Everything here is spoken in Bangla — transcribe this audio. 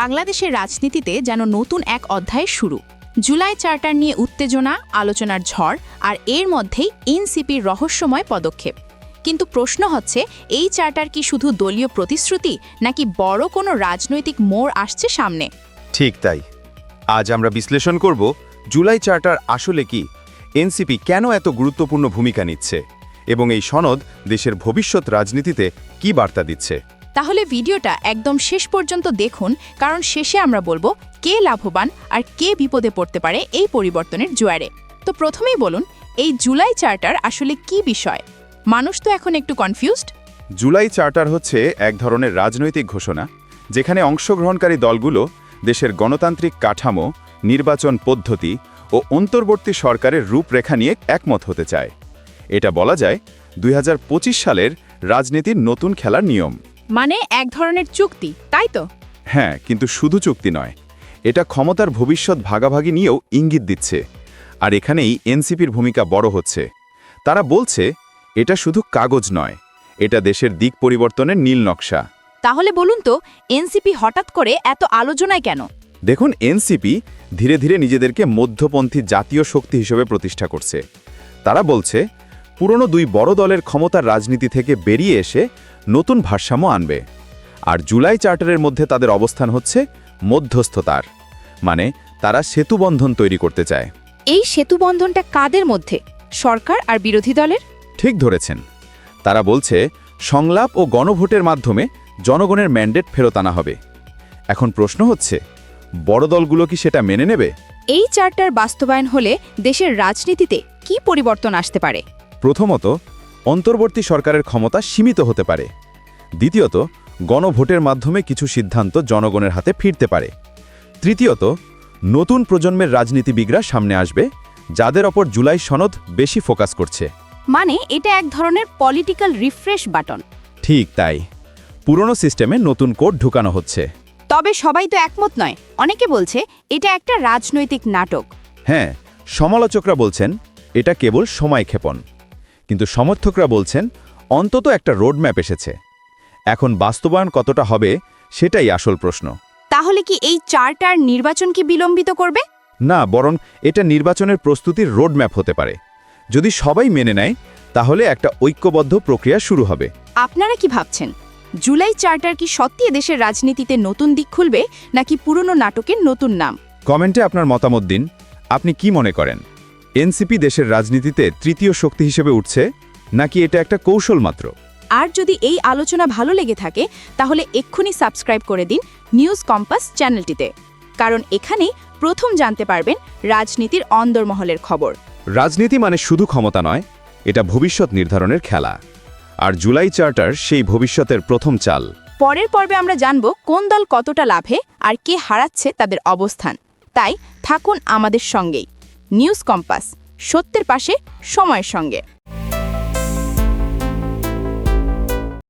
বাংলাদেশের রাজনীতিতে যেন নতুন এক অধ্যায়ের শুরু। জুলাই চার্টার নিয়ে উত্তেজনা, আলোচনার ঝড় আর এর মধ্যেই এনসিপির রহস্যময় পদক্ষেপ। কিন্তু প্রশ্ন হচ্ছে, এই চার্টার কি শুধু দলীয় প্রতিশ্রুতি নাকি বড় কোনো রাজনৈতিক মোড় আসছে সামনে? ঠিক তাই। আজ আমরা বিশ্লেষণ করব, জুলাই চার্টার আসলে কি? এনসিপি কেন এত গুরুত্বপূর্ণ ভূমিকা নিচ্ছে? এবং এই সনদ দেশের ভবিষ্যৎ রাজনীতিতে কি বার্তা দিচ্ছে? তাহলে ভিডিওটা একদম শেষ পর্যন্ত দেখুন, কারণ শেষে আমরা বলব কে লাভবান আর কে বিপদে পড়তে পারে এই পরিবর্তনের জোয়ারে। তো প্রথমেই বলুন, এই জুলাই চার্টার আসলে কি বিষয়? মানুষ তো এখন একটু কনফিউজড জুলাই চার্টার হচ্ছে এক ধরনের রাজনৈতিক ঘোষণা, যেখানে অংশগ্রহণকারী দলগুলো দেশের গণতান্ত্রিক কাঠামো, নির্বাচন পদ্ধতি ও অন্তর্বর্তী সরকারের রূপরেখা নিয়ে একমত হতে চায়। এটা বলা যায় দুই হাজার পঁচিশ সালের রাজনীতির নতুন খেলার নিয়ম। মানে এক ধরনের চুক্তি তাই তো? হ্যাঁ কিন্তু শুধু চুক্তি নয়। এটা ক্ষমতার ভবিষ্যৎ ভাগাভাগি নিয়েও ইঙ্গিত দিচ্ছে। আর এখানেই এনসিপির ভূমিকা বড় হচ্ছে। তারা বলছে এটা শুধু কাগজ নয় এটা দেশের দিক পরিবর্তনের নীল নকশা। তাহলে বলুন তো এনসিপি হঠাৎ করে এত আলোচনায় কেন? দেখুন এনসিপি ধীরে ধীরে নিজেদেরকে মধ্যপন্থী জাতীয় শক্তি হিসেবে প্রতিষ্ঠা করছে। তারা বলছে পুরনো দুই বড় দলের ক্ষমতার রাজনীতি থেকে বেরিয়ে এসে নতুন ভারসাম্য আনবে। আর জুলাই চার্টারের মধ্যে তাদের অবস্থান হচ্ছে মধ্যস্থতার মানে তারা সেতুবন্ধন তৈরি করতে চায়। এই সেতুবন্ধনটা কাদের মধ্যে সরকার আর বিরোধী দলের? ঠিক ধরেছেন। তারা বলছে সংলাপ ও গণভোটের মাধ্যমে জনগণের ম্যান্ডেট ফেরত আনা হবে। এখন প্রশ্ন হচ্ছে বড় দলগুলো কি সেটা মেনে নেবে? এই চার্টার বাস্তবায়ন হলে দেশের রাজনীতিতে কি পরিবর্তন আসতে পারে? প্রথমত অন্তর্বর্তী সরকারের ক্ষমতা সীমিত হতে পারে। দ্বিতীয়ত গণভোটের মাধ্যমে কিছু সিদ্ধান্ত জনগণের হাতে ফিরতে পারে। তৃতীয়ত নতুন প্রজন্মের রাজনীতিবিদরা সামনে আসবে যাদের ওপর জুলাই সনদ বেশি ফোকাস করছে। মানে এটা এক ধরনের পলিটিক্যাল রিফ্রেশ বাটন। ঠিক তাই। পুরনো সিস্টেমে নতুন কোড ঢুকানো হচ্ছে। তবে সবাই তো একমত নয়। অনেকে বলছে এটা একটা রাজনৈতিক নাটক। হ্যাঁ সমালোচকরা বলছেন এটা কেবল সময় ক্ষেপণ কিন্তু সমর্থকরা বলছেন অন্তত একটা রোডম্যাপ এসেছে। এখন বাস্তবায়ন কতটা হবে সেটাই আসল প্রশ্ন। তাহলে কি এই চার্টার নির্বাচনকে বিলম্বিত করবে? না বরং এটা নির্বাচনের প্রস্তুতির রোডম্যাপ হতে পারে। যদি সবাই মেনে নেয় তাহলে একটা ঐক্যবদ্ধ প্রক্রিয়া শুরু হবে। আপনারা কি ভাবছেন? জুলাই চার্টার কি সত্যি দেশের রাজনীতিতে নতুন দিক খুলবে নাকি পুরনো নাটকের নতুন নাম? কমেন্টে আপনার মতামত দিন। আপনি কি মনে করেন? এনসিপি দেশের রাজনীতিতে তৃতীয় শক্তি হিসেবে উঠছে নাকি এটা একটা কৌশল মাত্র? আর যদি এই আলোচনা ভালো লেগে থাকে তাহলে এক্ষুনি সাবস্ক্রাইব করে দিন নিউজ কম্পাস চ্যানেলটিতে। কারণ এখানেই প্রথম জানতে পারবেন রাজনীতির অন্দরমহলের খবর। রাজনীতি মানে শুধু ক্ষমতা নয় এটা ভবিষ্যৎ নির্ধারণের খেলা। আর জুলাই চার্টার সেই ভবিষ্যতের প্রথম চাল। পরের পর্বে আমরা জানব কোন দল কতটা লাভে আর কে হারাচ্ছে তাদের অবস্থান। তাই থাকুন আমাদের সঙ্গেই। নিউজ কম্পাস, সত্যের পাশে, সময়ের সঙ্গে।